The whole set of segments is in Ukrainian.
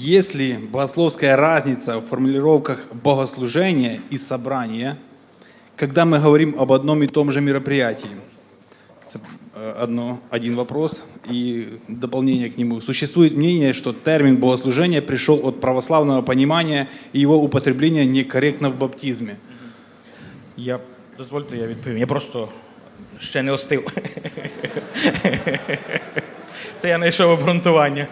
Есть ли богословская разница в формулировках богослужения и собрания, когда мы говорим об одном и том же мероприятии? Это, э, Одно, один вопрос и дополнение к нему. Существует мнение, что термин богослужения пришел от православного понимания и его употребление некорректно в баптизме. Я дозвольте, я відповім. Я просто ще не остив. Це я знайшов обґрунтування.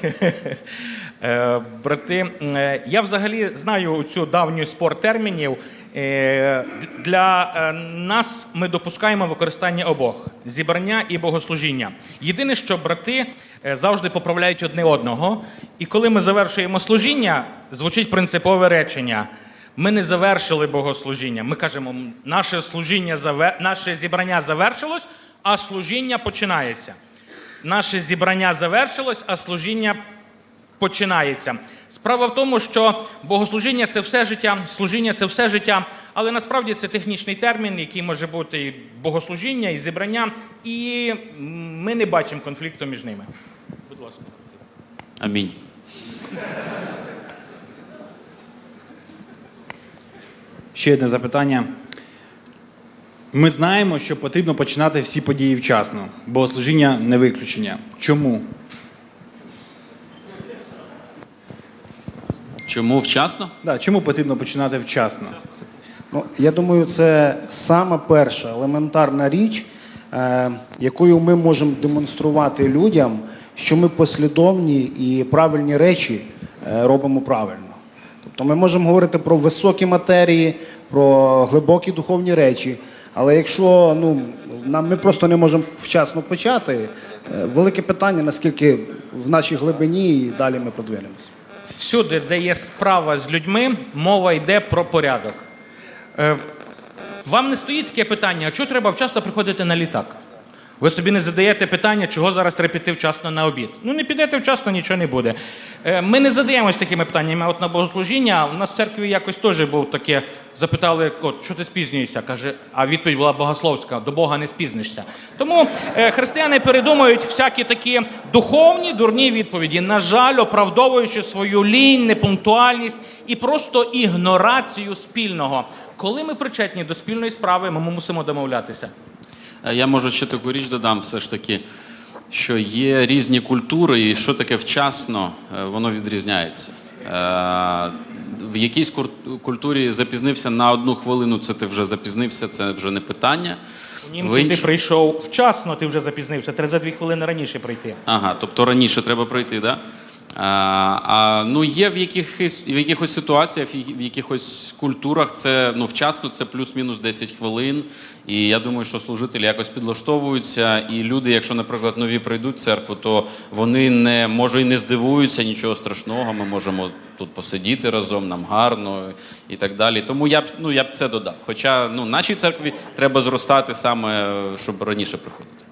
Е, Брати, е, я взагалі знаю цю давню спор термінів. Е, Для нас ми допускаємо використання обох зібрання і богослужіння. Єдине, що брати завжди поправляють одне одного. І коли ми завершуємо служіння, звучить принципове речення. Ми не завершили богослужіння. Ми кажемо, наше служіння наше зібрання завершилось, а служіння починається. Наше зібрання завершилось, а служіння починається. Справа в тому, що богослужіння це все життя, служіння це все життя, але насправді це технічний термін, який може бути і богослужіння, і зібрання, і ми не бачимо конфлікту між ними. Будь ласка. Амінь. Ще одне запитання. Ми знаємо, що потрібно починати всі події вчасно. Богослужіння не виключення. Чому? Чому вчасно? Да, чому потрібно починати вчасно? Ну, я думаю, це саме перша елементарна річ, е, якою ми можемо демонструвати людям, що ми послідовні і правильні речі е, робимо правильно. Тобто ми можемо говорити про високі матерії, про глибокі духовні речі. Але якщо ну, нам ми просто не можемо вчасно почати, е, велике питання, наскільки в нашій глибині і далі ми продвинемося. Всюди, де є справа з людьми, мова йде про порядок. Е, вам не стоїть таке питання, а чого треба вчасно приходити на літак? Ви собі не задаєте питання, чого зараз треба піти вчасно на обід. Ну, не підете вчасно, нічого не буде. Е, ми не задаємось такими питаннями. От на богослужіння у нас в церкві якось теж був таке. Запитали, от, що ти спізнюєшся? Каже, а відповідь була богословська: до Бога не спізнишся. Тому е, християни передумують всякі такі духовні дурні відповіді, на жаль, оправдовуючи свою лінь, непунктуальність і просто ігнорацію спільного. Коли ми причетні до спільної справи, ми мусимо домовлятися. Е, Я можу ще таку річ додам, все ж таки, що є різні культури, і що таке вчасно, е, воно відрізняється. В якійсь культурі запізнився на одну хвилину, це ти вже запізнився, це вже не питання. Німці інш... ти прийшов вчасно, ти вже запізнився. Треба за дві хвилини раніше прийти. Ага, тобто раніше треба пройти, да? А, а, ну, є в якихось, в якихось ситуаціях, в якихось культурах це ну, вчасно, це плюс-мінус 10 хвилин. І я думаю, що служителі якось підлаштовуються. І люди, якщо, наприклад, нові прийдуть в церкву, то вони не може і не здивуються нічого страшного. Ми можемо тут посидіти разом, нам гарно і так далі. Тому я б ну я б це додав. Хоча ну, нашій церкві треба зростати саме, щоб раніше приходити.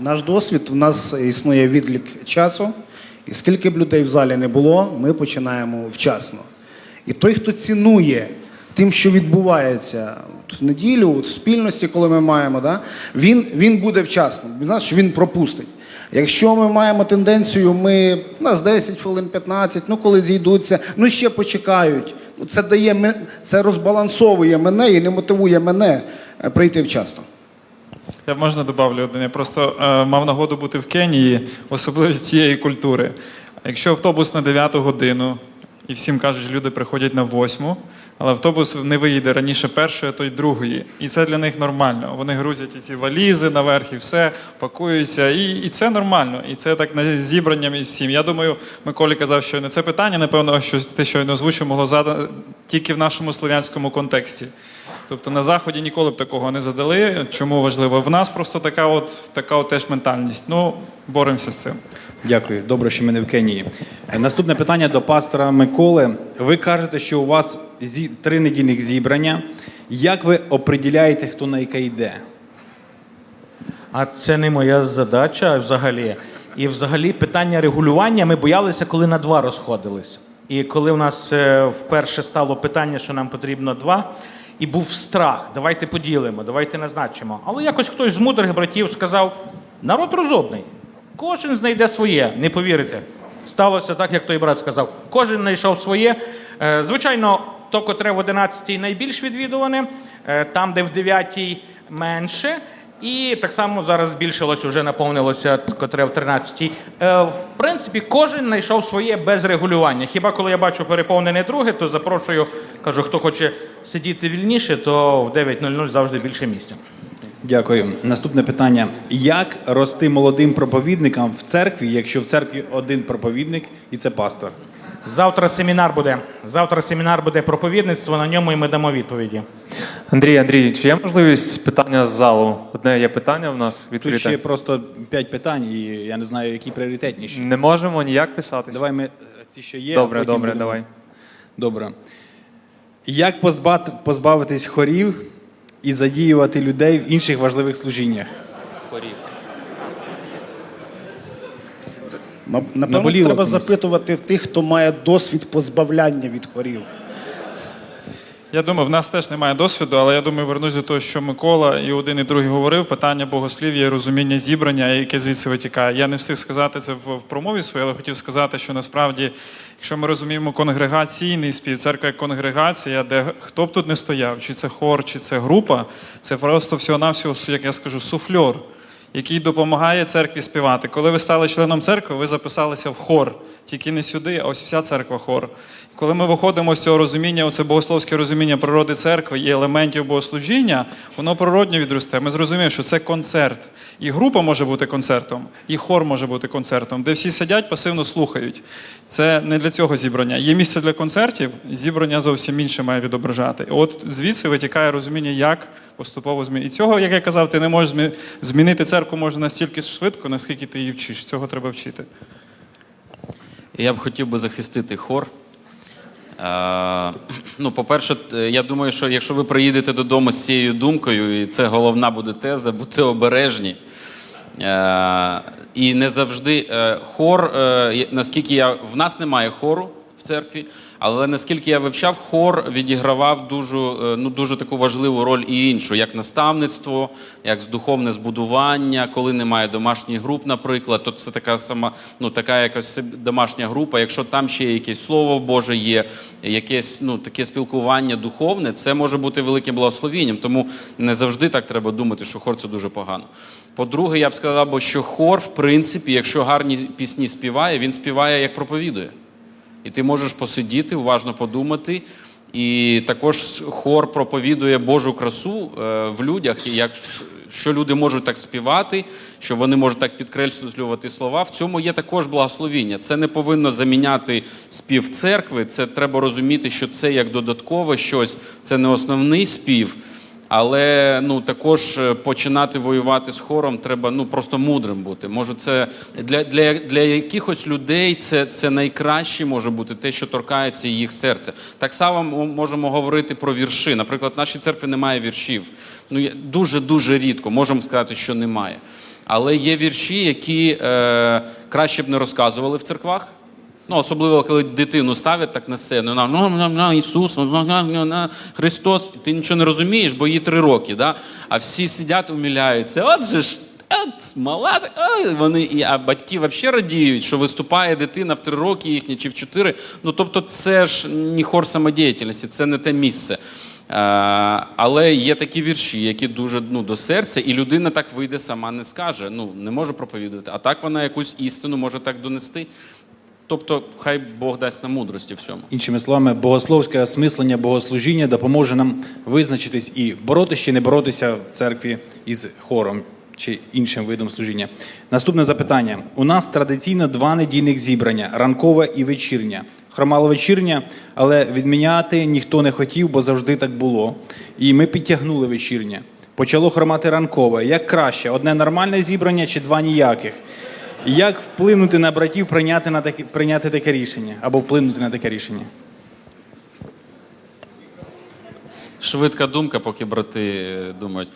Наш досвід у нас існує відлік часу, і скільки б людей в залі не було, ми починаємо вчасно. І той, хто цінує тим, що відбувається в неділю, от в спільності, коли ми маємо, да, він, він буде вчасно. Він знає, що він пропустить. Якщо ми маємо тенденцію, ми у нас 10 хвилин, 15, ну коли зійдуться, ну ще почекають. Ну, Це дає це розбалансовує мене і не мотивує мене е, прийти вчасно. Я можна добавлю один. Я просто е, мав нагоду бути в Кенії, особливість цієї культури. Якщо автобус на 9 годину, і всім кажуть, люди приходять на 8, але автобус не виїде раніше першої, то й другої. І це для них нормально. Вони грузять ці валізи наверх і все, пакуються. І, і це нормально. І це так на зібранням із всім. Я думаю, Миколі казав, що не це питання, напевно, що ти щойно озвучив, могло задати тільки в нашому слов'янському контексті. Тобто на заході ніколи б такого не задали. Чому важливо? В нас просто така от така от теж ментальність. Ну боремося з цим. Дякую. Добре, що ми не в Кенії. Наступне питання до пастора Миколи. Ви кажете, що у вас зі- три недільних зібрання. Як ви оприділяєте, хто на яке йде? А це не моя задача взагалі. І взагалі питання регулювання ми боялися, коли на два розходились. І коли в нас е, вперше стало питання, що нам потрібно два, і був страх, давайте поділимо, давайте назначимо. Але якось хтось з мудрих братів сказав: народ розумний, кожен знайде своє, не повірите. сталося так, як той брат сказав. Кожен знайшов своє. Е, Звичайно, то, котре в 11-й найбільш відвідуване, е, там, де в 9-й менше. І так само зараз збільшилось, вже наповнилося, котре в 13-й. Е, В принципі, кожен знайшов своє без регулювання. Хіба коли я бачу переповнене друге, то запрошую, кажу, хто хоче сидіти вільніше, то в 9.00 завжди більше місця. Дякую. Наступне питання: як рости молодим проповідникам в церкві, якщо в церкві один проповідник і це пастор? Завтра семінар буде. Завтра семінар буде проповідництво, на ньому і ми дамо відповіді. Андрій, Андрій, чи є можливість питання з залу? Одне є питання в нас Тут ще просто п'ять питань, і я не знаю, які пріоритетніші. Не можемо ніяк писатись. Давай ми е, ці, що є. Добре, потім добре, будемо- давай. Добре. Як позбати, позбавитись хорів і задіювати людей в інших важливих служіннях? Ма- Напевно, Наболіло треба комусь. запитувати в тих, хто має досвід позбавляння від хворів. Я думаю, в нас теж немає досвіду, але я думаю, вернусь до того, що Микола і один, і другий говорив. Питання богослів'я і розуміння зібрання, яке звідси витікає. Я не встиг сказати це в, в промові своїй, але хотів сказати, що насправді, якщо ми розуміємо конгрегаційний спів, церква як конгрегація, де хто б тут не стояв, чи це хор, чи це група, це просто всього-навсього, як я скажу, суфльор який допомагає церкві співати. Коли ви стали членом церкви, ви записалися в хор. Тільки не сюди, а ось вся церква хор. Коли ми виходимо з цього розуміння, оце богословське розуміння природи церкви і елементів богослужіння, воно природньо відросте. Ми зрозуміємо, що це концерт. І група може бути концертом, і хор може бути концертом, де всі сидять, пасивно слухають. Це не для цього зібрання. Є місце для концертів, зібрання зовсім інше має відображати. От звідси витікає розуміння, як поступово змінити. І цього, як я казав, ти не можеш змінити церкву може настільки швидко, наскільки ти її вчиш. Цього треба вчити. Я б хотів би захистити хор. Е, ну, по-перше, я думаю, що якщо ви приїдете додому з цією думкою, і це головна буде теза, будьте обережні. Е, і не завжди е, хор, е, наскільки я в нас немає хору в церкві, але наскільки я вивчав, хор відігравав дуже, е, ну, дуже таку важливу роль і іншу, як наставництво, як духовне збудування, коли немає домашніх груп, наприклад, то це така сама, ну така якась домашня група. Якщо там ще якесь слово Боже є, якесь ну таке спілкування духовне, це може бути великим благословенням. Тому не завжди так треба думати, що хор це дуже погано. По-друге, я б сказав, що хор, в принципі, якщо гарні пісні співає, він співає як проповідує. І ти можеш посидіти, уважно подумати. І також хор проповідує Божу красу е, в людях, як що люди можуть так співати, що вони можуть так підкреслювати слова. В цьому є також благословіння. Це не повинно заміняти спів церкви. Це треба розуміти, що це як додаткове щось, це не основний спів. Але ну також е, починати воювати з хором треба ну просто мудрим бути. Може, це для, для, для якихось людей це, це найкраще може бути те, що торкається їх серця. Так само ми можемо говорити про вірші. Наприклад, в нашій церкві немає віршів. Ну дуже дуже рідко можемо сказати, що немає. Але є вірші, які е, краще б не розказували в церквах. Ну, особливо, коли дитину ставлять так на сцену, на, на, Ісус, на, на, на, Христос, ти нічого не розумієш, бо їй три роки, да? а всі сидять, умиляються. От же ж, от, мала, ой, вони, а батьки взагалі радіють, що виступає дитина в три роки їхня чи в чотири. Ну, тобто, це ж не хор самодіяльності, це не те місце. Е, але є такі вірші, які дуже ну, до серця, і людина так вийде, сама не скаже. Ну, не може проповідувати. А так вона якусь істину може так донести. Тобто, хай Бог дасть нам мудрості в цьому. Іншими словами, богословське осмислення богослужіння допоможе нам визначитись і боротися чи не боротися в церкві із хором чи іншим видом служіння. Наступне запитання: у нас традиційно два недільних зібрання ранкове і вечірнє. Хромало вечірня, але відміняти ніхто не хотів, бо завжди так було. І ми підтягнули вечірнє. Почало хромати ранкове. Як краще, одне нормальне зібрання чи два ніяких? Як вплинути на братів прийняти, на таке, прийняти таке рішення або вплинути на таке рішення? Швидка думка, поки брати е, думають.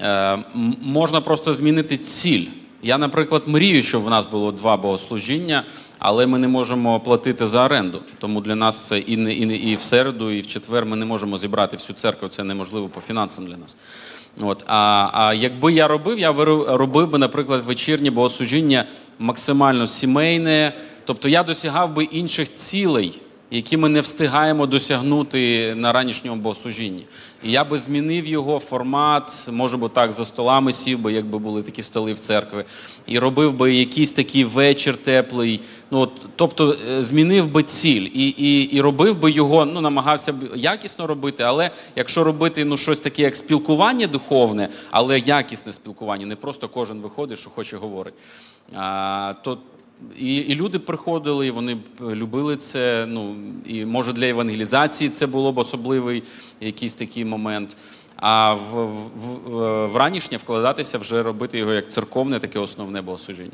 Е, можна просто змінити ціль. Я, наприклад, мрію, щоб в нас було два богослужіння, але ми не можемо платити за оренду. Тому для нас це і, не, і, не, і в середу, і в четвер ми не можемо зібрати всю церкву. Це неможливо по фінансам для нас. От. А, а якби я робив, я би робив би, наприклад, вечірнє богослужіння максимально сімейне, Тобто я досягав би інших цілей, які ми не встигаємо досягнути на ранішньому богослужінні. І я би змінив його формат, може би так, за столами сів би, якби були такі столи в церкві, і робив би якийсь такий вечір теплий. Ну, от, тобто е, змінив би ціль і, і, і робив би його, ну намагався б якісно робити, але якщо робити ну, щось таке, як спілкування духовне, але якісне спілкування, не просто кожен виходить, що хоче говорить. А, то і, і люди приходили, і вони б любили це. Ну і може для евангелізації це було б особливий якийсь такий момент. А в, в, в, в ранішнє вкладатися вже робити його як церковне, таке основне богослужіння.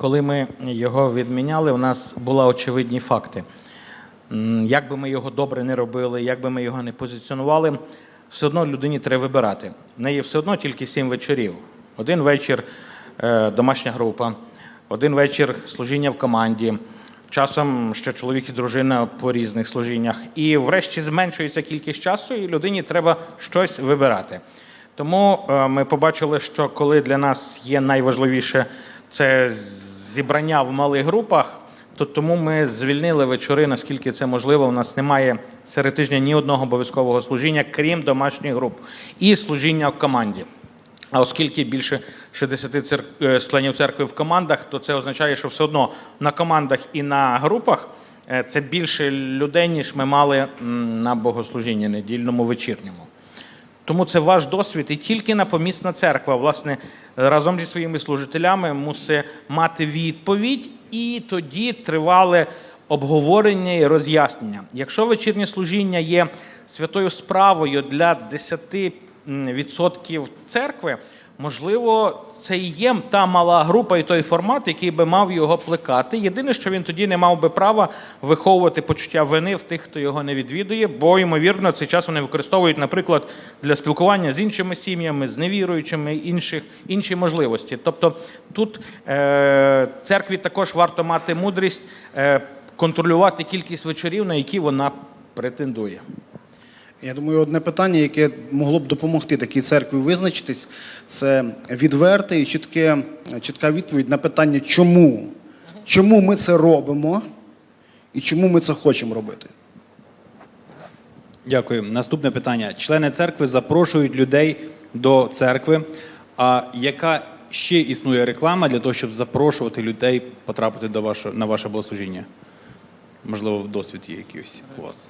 Коли ми його відміняли, у нас були очевидні факти. Як би ми його добре не робили, як би ми його не позиціонували, все одно людині треба вибирати. В неї все одно тільки сім вечорів. Один вечір е, домашня група, один вечір служіння в команді. Часом ще чоловік і дружина по різних служіннях. І врешті зменшується кількість часу, і людині треба щось вибирати. Тому е, ми побачили, що коли для нас є найважливіше це зібрання в малих групах, то тому ми звільнили вечори, наскільки це можливо. У нас немає серед тижня ні одного обов'язкового служіння, крім домашніх груп, і служіння в команді. А оскільки більше 60 цер... е, членів церкви в командах, то це означає, що все одно на командах і на групах е, це більше людей, ніж ми мали на богослужінні недільному вечірньому. Тому це ваш досвід, і тільки напомісна церква, власне, разом зі своїми служителями мусить мати відповідь, і тоді тривале обговорення і роз'яснення. Якщо вечірнє служіння є святою справою для 10% церкви, можливо, це і є та мала група і той формат, який би мав його плекати. Єдине, що він тоді не мав би права виховувати почуття вини в тих, хто його не відвідує, бо ймовірно цей час вони використовують, наприклад, для спілкування з іншими сім'ями, з невіруючими, інших інші можливості. Тобто тут е, церкві також варто мати мудрість е, контролювати кількість вечорів, на які вона претендує. Я думаю, одне питання, яке могло б допомогти такій церкві визначитись, це відверте і чітке, чітка відповідь на питання, чому? Чому ми це робимо і чому ми це хочемо робити? Дякую. Наступне питання. Члени церкви запрошують людей до церкви. А яка ще існує реклама для того, щоб запрошувати людей потрапити до вашого, на ваше богослужіння? Можливо, досвід є якийсь у вас.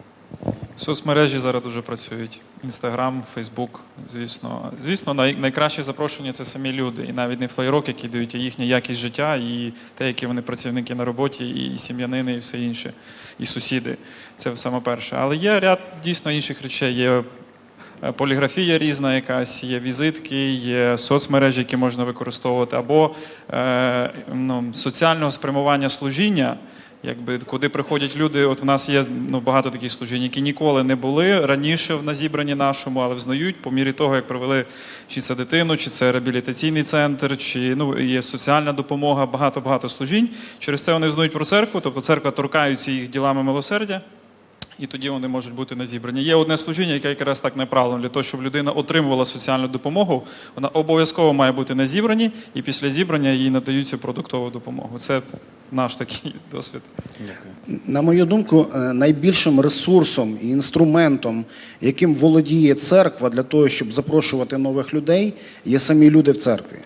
Соцмережі зараз дуже працюють. Інстаграм, Фейсбук, звісно. Звісно, най- найкраще запрошення це самі люди. І навіть не флейрок, які дають а їхня якість життя, і те, які вони працівники на роботі, і сім'янини, і все інше, і сусіди. Це саме перше. Але є ряд дійсно інших речей. Є е, поліграфія різна, якась, є візитки, є соцмережі, які можна використовувати, або е, ну, соціального спрямування служіння. Якби куди приходять люди, от в нас є ну, багато таких служінь, які ніколи не були раніше на зібранні нашому, але взнають по мірі того, як провели чи це дитину, чи це реабілітаційний центр, чи ну є соціальна допомога, багато багато служінь. Через це вони взнають про церкву, тобто церква торкається їх ділами милосердя. І тоді вони можуть бути на зібранні. Є одне служіння, яке якраз так направлено для того, щоб людина отримувала соціальну допомогу. Вона обов'язково має бути на зібранні, і після зібрання їй надають цю продуктову допомогу. Це наш такий досвід. На мою думку, е, найбільшим ресурсом і інструментом, яким володіє церква для того, щоб запрошувати нових людей, є самі люди в церкві.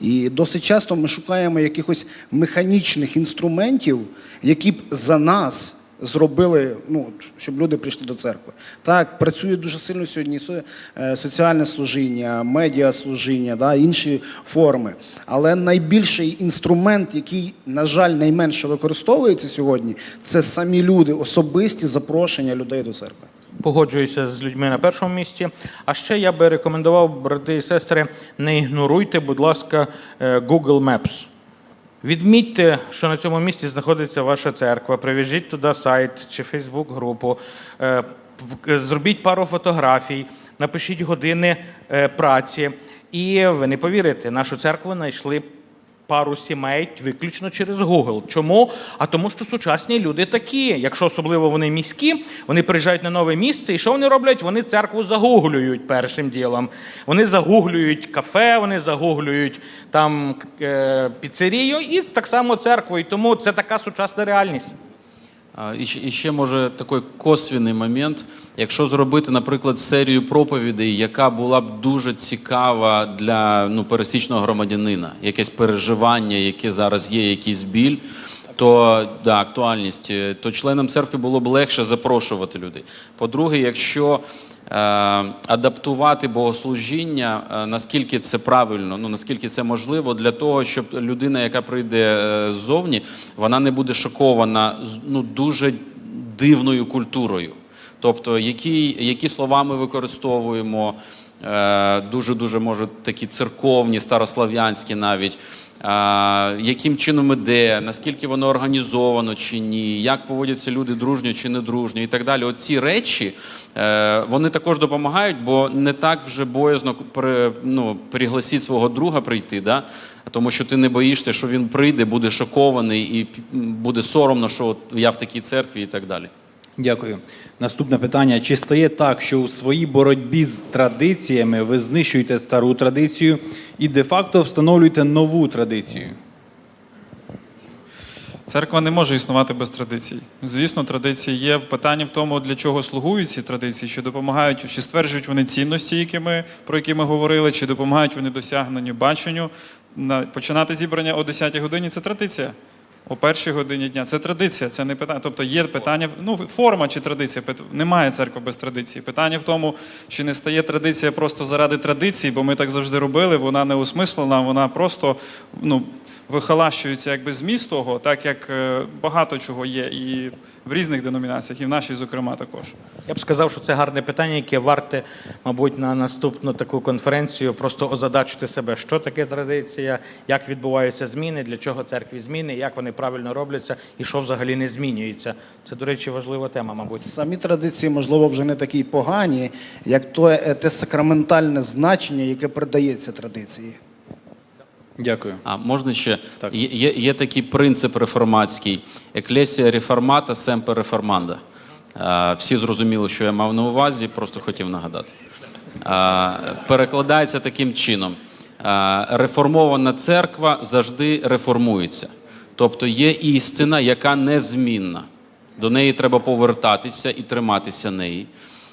І досить часто ми шукаємо якихось механічних інструментів, які б за нас зробили, ну, щоб люди прийшли до церкви. Так, працює дуже сильно сьогодні е, соціальне служіння, медіаслужіння, да, інші форми. Але найбільший інструмент, який, на жаль, найменше використовується сьогодні, це самі люди, особисті запрошення людей до церкви. Погоджуюся з людьми на першому місці. А ще я би рекомендував, брати і сестри, не ігноруйте, будь ласка, е, Google Maps. Відмітьте, що на цьому місці знаходиться ваша церква, Привіжіть туди сайт чи Фейсбук-групу, е, зробіть пару фотографій, напишіть години е, праці. І ви не повірите, нашу церкву знайшли пару сімей виключно через Google. Чому? А тому, що сучасні люди такі. Якщо особливо вони міські, вони приїжджають на нове місце, і що вони роблять? Вони церкву загуглюють першим ділом. Вони загуглюють кафе, вони загуглюють там е, піцерію і так само церкву. І тому це така сучасна реальність. І ще, може такий косвіний момент. Якщо зробити, наприклад, серію проповідей, яка була б дуже цікава для ну, пересічного громадянина, якесь переживання, яке зараз є, якийсь біль, то да, актуальність, е, то членам церкви було б легше запрошувати людей. По-друге, якщо адаптувати богослужіння, е, наскільки це правильно, ну наскільки це можливо, для того, щоб людина, яка прийде е, ззовні, вона не буде шокована ну, дуже дивною культурою. Тобто, які, які слова ми використовуємо, е, дуже дуже може такі церковні, старослав'янські навіть. Яким чином іде, наскільки воно організовано чи ні, як поводяться люди дружньо чи не дружньо і так далі. Оці речі е, вони також допомагають, бо не так вже боязно ну, пригласіть свого друга прийти, да? тому що ти не боїшся, що він прийде, буде шокований і буде соромно, що я в такій церкві і так далі. Дякую. Наступне питання: чи стає так, що у своїй боротьбі з традиціями ви знищуєте стару традицію і де-факто встановлюєте нову традицію? Церква не може існувати без традицій. Звісно, традиції є. Питання в тому, для чого слугують ці традиції, чи допомагають, чи стверджують вони цінності, які ми, про які ми говорили, чи допомагають вони досягненню баченню. Починати зібрання о 10-й годині це традиція. О першій годині дня це традиція, це не питання. Тобто є питання, ну форма чи традиція. Немає церкви без традиції. Питання в тому, чи не стає традиція просто заради традиції, бо ми так завжди робили. Вона не осмислена, вона просто ну вихолащується якби зміст того, так як е, багато чого є і в різних деномінаціях, і в нашій, зокрема, також. Я б сказав, що це гарне питання, яке варте, мабуть, на наступну таку конференцію просто озадачити себе, що таке традиція, як відбуваються зміни, для чого церкві зміни, як вони правильно робляться і що взагалі не змінюється. Це, до речі, важлива тема, мабуть. Самі традиції, можливо, вже не такі погані, як то, е, те сакраментальне значення, яке придається традиції. Дякую. А можна ще Так. є, є, є такий принцип реформатський: еклесія реформата семпер реформанда. А, всі зрозуміли, що я мав на увазі, просто хотів нагадати. А, перекладається таким чином: а, реформована церква завжди реформується. Тобто є істина, яка незмінна. До неї треба повертатися і триматися неї.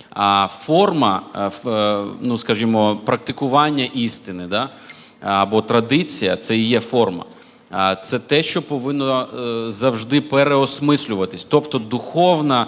А форма, е, ну скажімо, практикування істини, да? Або традиція це і є форма. Це те, що повинно е, завжди переосмислюватись. Тобто духовна,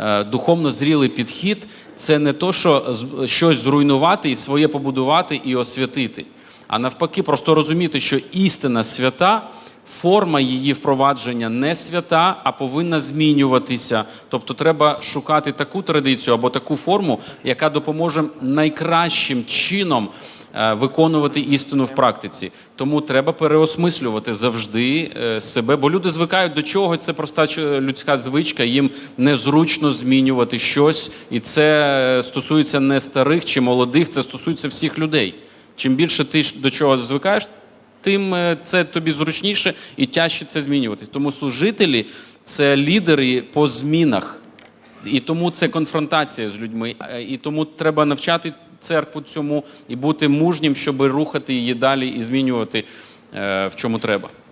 е, духовно зрілий підхід це не то, що щось зруйнувати і своє побудувати і освятити. А навпаки, просто розуміти, що істина свята, форма її впровадження не свята, а повинна змінюватися. Тобто треба шукати таку традицію або таку форму, яка допоможе найкращим чином е, виконувати істину в практиці. Тому треба переосмислювати завжди е, себе, бо люди звикають до чого. Це проста людська звичка. Їм незручно змінювати щось, і це е, стосується не старих чи молодих, це стосується всіх людей. Чим більше ти до чого звикаєш, тим е, це тобі зручніше і тяжче це змінюватись. Тому служителі це лідери по змінах. І тому це конфронтація з людьми. Е, І тому треба навчати церкву цьому і бути мужнім, щоб рухати її далі і змінювати е, в чому треба.